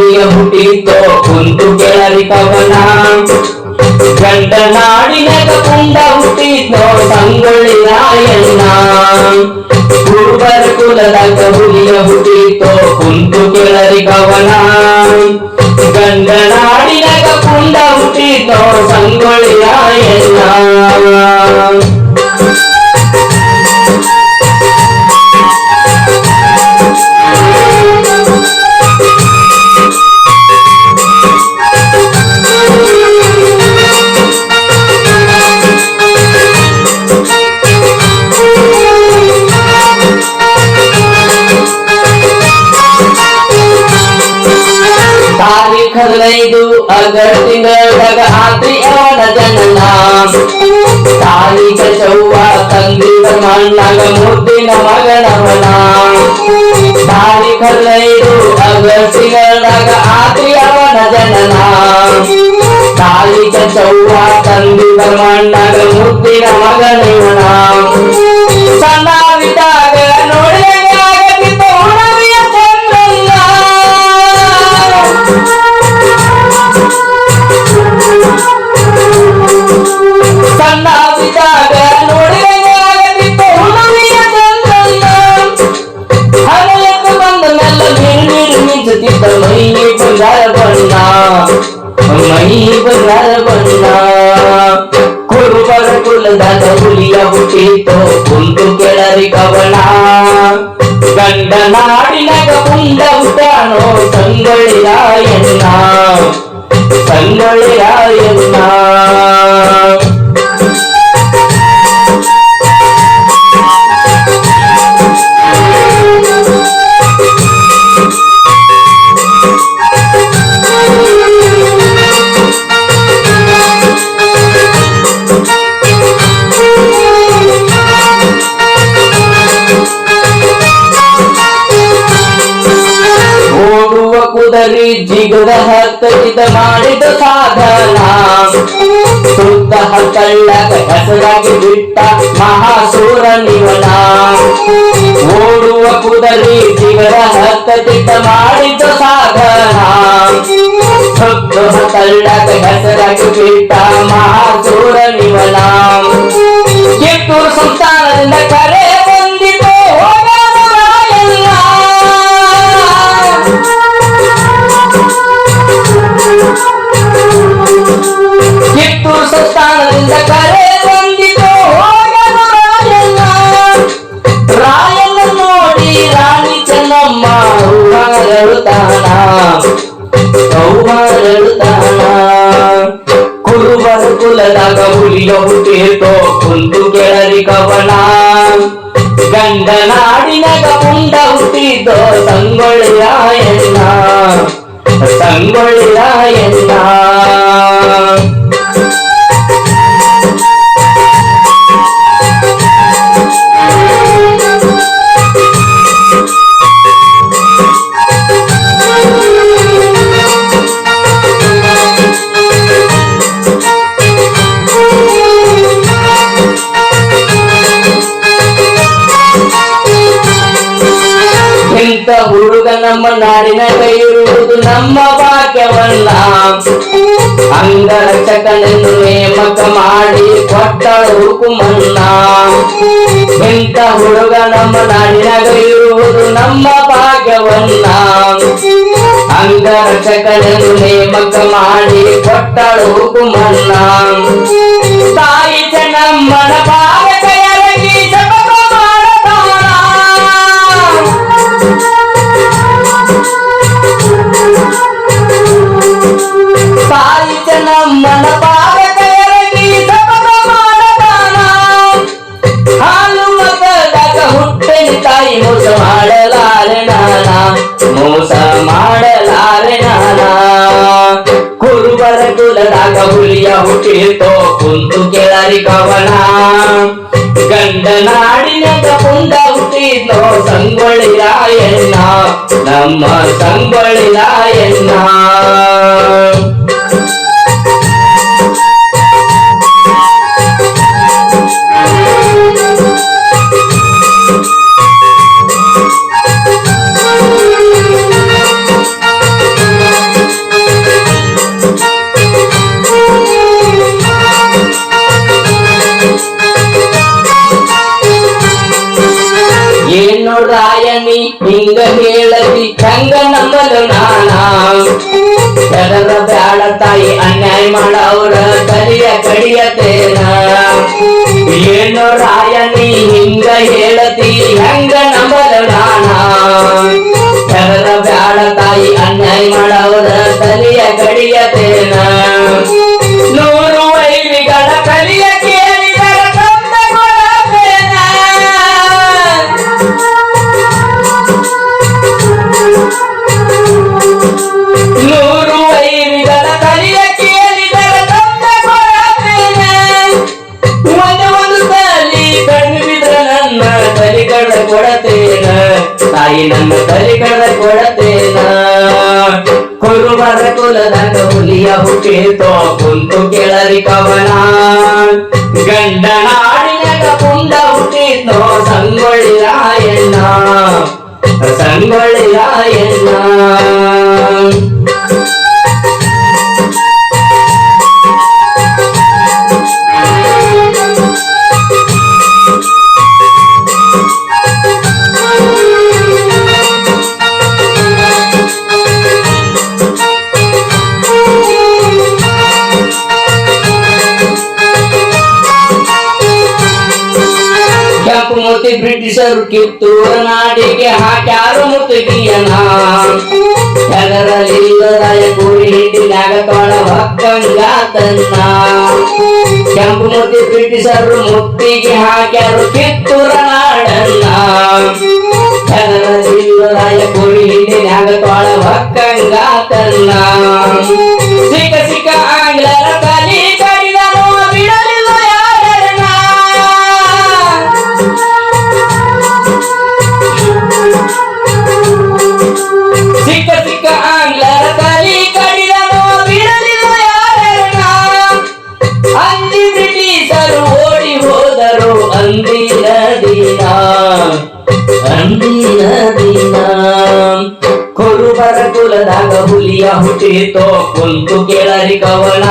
ಧನ್ಯ ಹುಟ್ಟಿತೋ ಕುಂದು ಕೆಳರಿ ಪವನ ಗಂಡ ನಾಡಿನ ಕುಂಡ ಹುಟ್ಟಿತೋ ಸಂಗೊಳ್ಳಿ ರಾಯಣ್ಣ ಗುರುಬರ್ ಕುಲದ ಕಬುಲಿಯ ಹುಟ್ಟಿತೋ ಕುಂದು ಕೆಳರಿ ಪವನ ಗಂಡ ನಾಡಿನ ಕುಂಡ ಹುಟ್ಟಿತೋ ಸಂಗೊಳ್ಳಿ ರಾಯಣ್ಣ தொலைது அகத்தினடக ஆத்தியான ஜனனாம் தாலிக செவ்வா தந்திர மண்ணக முத்தின மகனவனாம் தாலிக லைது அகத்தினடக ஆத்தியான ஜனனாம் தாலிக செவ்வா தந்திர மண்ணக முத்தின மகனே ಕವನ ಗಂಡ ನಾಡಿನಾಗ ಮುಂದ ಹುಟ್ಟಾನೋ ಸಂಗೊಳ್ಳಿಯ ಎನ್ನ ಸಂಗೊಳ್ಳಿಯ ಕುದರಿ ಜಿಗದ ಹತ್ತಿದ ಮಾಡಿದ ಸಾಧನ. ಸುತ್ತ ಹತ್ತಳ್ಳಕ ಹೆಸರಾಗಿ ಬಿಟ್ಟ ಮಹಾಸೂರ ನಿವನ. ಓಡುವ ಕುದರಿ ಜಿಗದ ಹತ್ತಿದ ಮಾಡಿದ ಸಾಧನ. ಸುತ್ತ ಹತ್ತಳ್ಳಕ ಹೆಸರಾಗಿ ಬಿಟ್ಟ ಮಹಾಸೂರ ಕುರುಬರ ಕುಲದಾಗ ಹುಲಿಯ ಹುಟ್ಟಿತೋ ಕುಂತು ಕೆಳರಿ ಕವನ ಗಂಡ ನಾಡಿನಾಗ ಮುಂಡ ಹುಟ್ಟಿದೋ ಸಂಗೊಳ್ಳಿಯ ಎನ್ನ ಸಂಗೊಳ್ಳಿಯ ನಾಡಿನ ಕೈರುವುದು ನಮ್ಮ ಭಾಗ್ಯವಲ್ಲ. ಅಂಗರಕ್ಷಕನೆಂದು ನೇಮಕ ಮಾಡಿ ಕೊಟ್ಟರು ಹುಕುಮನ್ನ ಇಂಥ ಹುಡುಗ ನಮ್ಮ ನಾಡಿನಾಗ ಇರುವುದು ನಮ್ಮ ಭಾಗ್ಯವಲ್ಲ. ಅಂಗರಕ್ಷಕನೆಂದು ನೇಮಕ ಮಾಡಿ ಕೊಟ್ಟರು ಹುಕುಮನ್ನ ತಾಯಿ ಮೋಸ ಮಾಡಲಾರೆ ನಾನ ಮೋಸ ಮಾಡಲಾರೆ ನಾನ ಕುರುಬರ ಕುಲದಾಗ ಹುಲಿಯ ಹುಟ್ಟಿತೋ ಕುಂತು ಕೆಳರಿ ಕವನ ಗಂಡ ನಾಡಿನಾಗ ಪುಂಡ ಹುಟ್ಟಿದ್ನೋ ಸಂಗೊಳ್ಳಿಯ ಎನ್ನ ನಮ್ಮ ಸಂಗೊಳ್ಳಿಯ ಎನ್ನ ಎದರ ಬ್ಯಾಡ ತಾಯಿ ಅನ್ಯಾಯ ಮಾಡವ್ರ ಕಲಿಯ ಕಡಿಯತೇನ? ಏನು ರಾಯ ನೀ ಹಿಂಗ ಹೇಳತಿ, ಹೆಂಗ ನಂಬಲ ಜನರ ಬ್ಯಾಡ ತಾಯಿ ಅನ್ಯಾಯ ಮಾಡವ್ರ, ತಲಿಯ ಕುಲದಾಗ ಹುಲಿಯ ಹುಟ್ಟಿತೋ ಕುಂತು ಕೆಳರಿ ಕವನ ಗಂಡನ ಆಡಿನಾಗ ಪುಂಡ ಹುಟ್ಟಿತೋ ಸಂಗೊಳ್ಳಿ ರಾಯಣ್ಣ ಸಂಗೊಳ್ಳಿ ರಾಯಣ್ಣ ಮೂತಿ ಬ್ರಿಟಿಷರು ಕಿತ್ತೂರ ನಾಡಿಗೆ ಹಾಕ್ಯಾರು ಮುತ್ತಿಗೆಯನ ಹೆದರಲಿಲ್ಲದಾಯ ಕೂಡಿ ಹಿಡಿದಾಗ ತೊಳ ಹೊಕ್ಕಂಗ ತನ್ನ ಕೆಂಪು ಮೂರ್ತಿ ಬ್ರಿಟಿಷರು ಮುತ್ತಿಗೆ ಹಾಕ್ಯಾರು ಕಿತ್ತೂರ ನಾಡನ್ನ. ಹೆದರಲಿಲ್ಲದಾಯ ಕೂಡಿ ಹಿಡಿದಾಗ ತೊಳ ಹೊಕ್ಕಂಗ ಕುರುಬರ ಕುಲದಾಗ ಹುಲಿಯ ಹುಟ್ಟಿತೋ ಕುಂತು ಕೇಳರಿ ಕವನ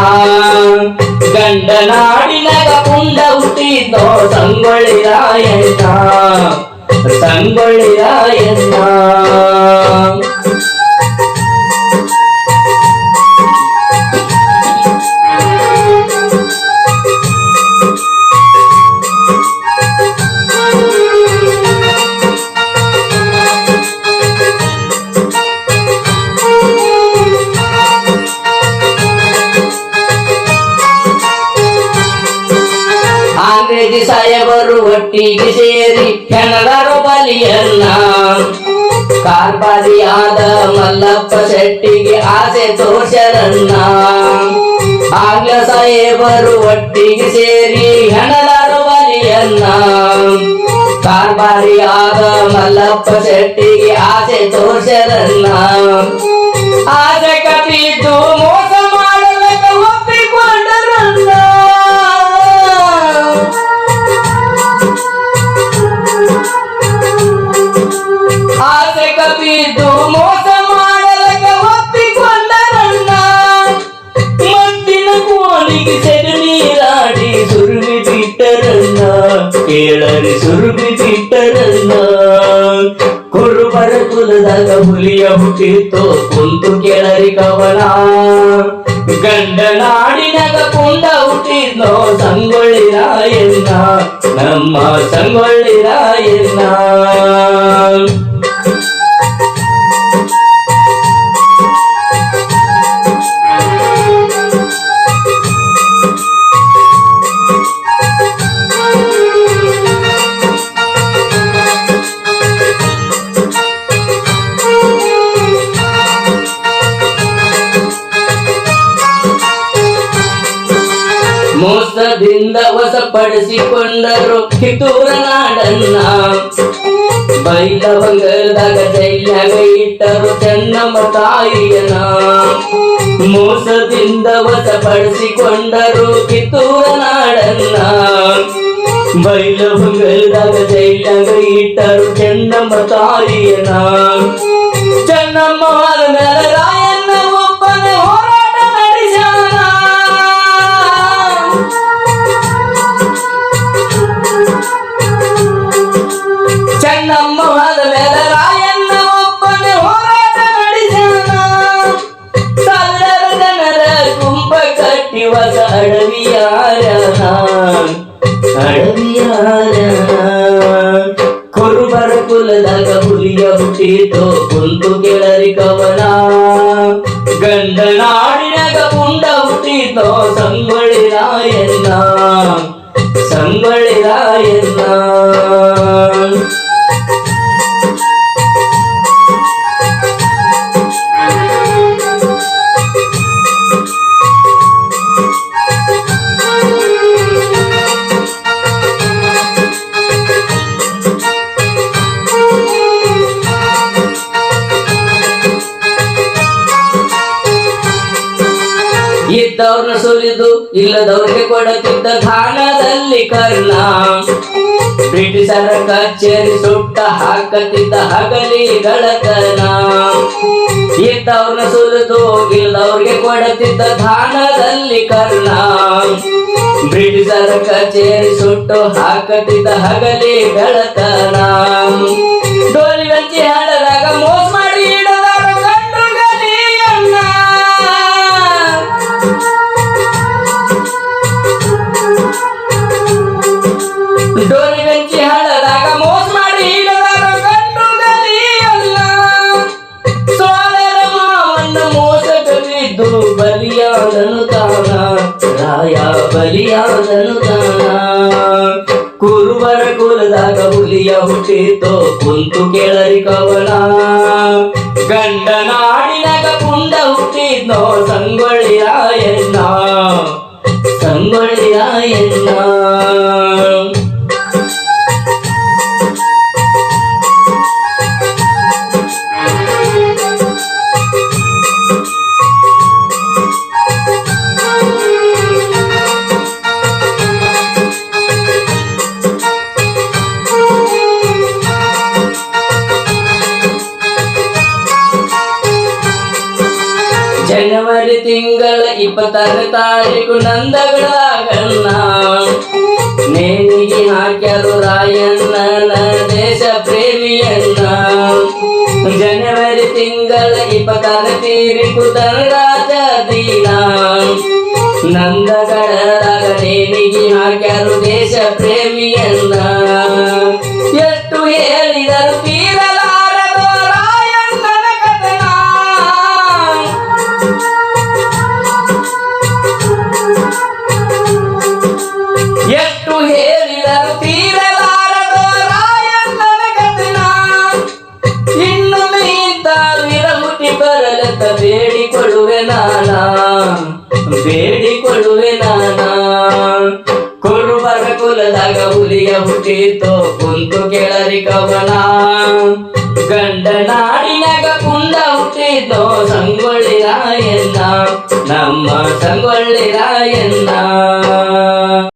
ಗಂಡನಾಡಿನಾಗ ಪುಂಡ ಹುಟ್ಟಿತೋ ಸಂಗೊಳ್ಳಿ ರಾಯಣ್ಣ ಸಂಗೊಳ್ಳಿ ರಾಯಣ್ಣ ಒಟ್ಟಿಗೆ ಸೇರಿ ಹೆಣದರು ಬಲಿಯನ್ನ ಕಾರ್ಬಾರಿಯಾದ ಮಲ್ಲಪ್ಪ ಶೆಟ್ಟಿಗೆ ಆಸೆ ತೋಷರನ್ನ ಆಂಗ್ಲ ಸಾಹೇಬರು ಒಟ್ಟಿಗೆ ಸೇರಿ ಹೆಣದರು ಬಲಿಯನ್ನ ಕಾರ್ಬಾರಿಯಾದ ಮಲ್ಲಪ್ಪ ಶೆಟ್ಟಿಗೆ ಆಸೆ ತೋಷರನ್ನ ಆಸೆ ಕೇಳರಿ ಸುರುವಿ ಬಿಟ್ಟರನ್ನ ಕುರುಬರ ಕುಲದಾಗ ಹುಲಿಯ ಹುಟ್ಟಿತ್ತು ಕುಂತು ಕೇಳರಿ ಕವನ ಗಂಡನಾಡಿನಾಗ ಕುಂಡ ಹುಟ್ಟಿದ್ನೋ ಸಂಗೊಳ್ಳಿ ರಾಯಣ್ಣ ನಮ್ಮ ಸಂಗೊಳ್ಳಿ ರಾಯಣ್ಣ ವಶಪಡಿಸಿಕೊಂಡರು ಕಿತ್ತೂರ ನಾಡನ್ನ ಬೈಲವಂಗದಾಗ ಜೈಲಾಗ ಇಟ್ಟರು ಚೆನ್ನಮ್ಮ ತಾಯಿಯನ ಮೋಸದಿಂದ ವಶಪಡಿಸಿಕೊಂಡರು ಕಿತ್ತೂರ ನಾಡನ್ನ ಬೈಲವಂಗದಾಗ ಜೈಲಾಗ ಇಟ್ಟರು ಚೆನ್ನಮ್ಮ ತಾಯಿಯನ ಹುಟ್ಟಿತೋ ಸಂಗೊಳ್ಳಿ ರಾಯಣ್ಣ ಇದ್ದವ್ರನ್ನ ಸುಲಿದು, ಇಲ್ಲದವ್ರಿಗೆ ಕೊಡುತ್ತಿದ್ದ ಧಾನದಲ್ಲಿ ಕರ್ಣ. ಬ್ರಿಟಿಷರ ಕಚೇರಿ ಸುಟ್ಟ ಹಾಕತಿದ್ದ ಹಗಲಿ ಗಳತನ ಇದ್ದವ್ರನ್ನ ಸುಲಿದು, ಇಲ್ಲದವ್ರಿಗೆ ಕೊಡುತ್ತಿದ್ದ ಧಾನದಲ್ಲಿ ಕರ್ಣ. ಬ್ರಿಟಿಷರ ಕಚೇರಿ ಸುಟ್ಟು ಹಾಕತಿದ್ದ ಹಗಲಿ ಗಳತನ ಕುಲದಾಗ ಹುಲಿಯ ಹುಟ್ಟಿತೋ ಕುಂತು ಕೇಳರಿ ಕವನ ಗಂಡನಾಡಿನಾಗ ಪುಂಡ ಹುಟ್ಟಿದ್ನೋ ಸಂಗೊಳ್ಳಿ ರಾಯಣ್ಣ ಸಂಗೊಳ್ಳಿ ರಾಯಣ್ಣ ತಿಂಗಳ ಇಪ್ಪತ್ತಾರನೇ ತಾರೀಕು ನಂದಗಳಾಗಣ್ಣ ನೇಣಿಗೆ ಹಾಕ್ಯಾರು ರಾಯಣ್ಣನ ದೇಶ ಪ್ರೇಮಿಯನ್ನ ಜನವರಿ ತಿಂಗಳ ಇಪ್ಪತ್ತಾರನೇ ತೀರಿಕು ಧನರಾಜ ದಿನ ನಂದಗಡದಾಗ ನೇಣಿಗೆ ಹಾಕ್ಯಾರು ದೇಶ ಪ್ರೇಮಿಯನ್ನ ಹುಲಿಯ ಹುಟ್ಟಿತೋ ಕುಂತು ಕೆಳರಿ ಕವನ ಗಂಡನಾಡಿನಾಗ ಪುಂಡ ಹುಟ್ಟಿತೋ ಸಂಗೊಳ್ಳಿ ರಾಯಣ್ಣ ನಮ್ಮ ಸಂಗೊಳ್ಳಿ ರಾಯಣ್ಣ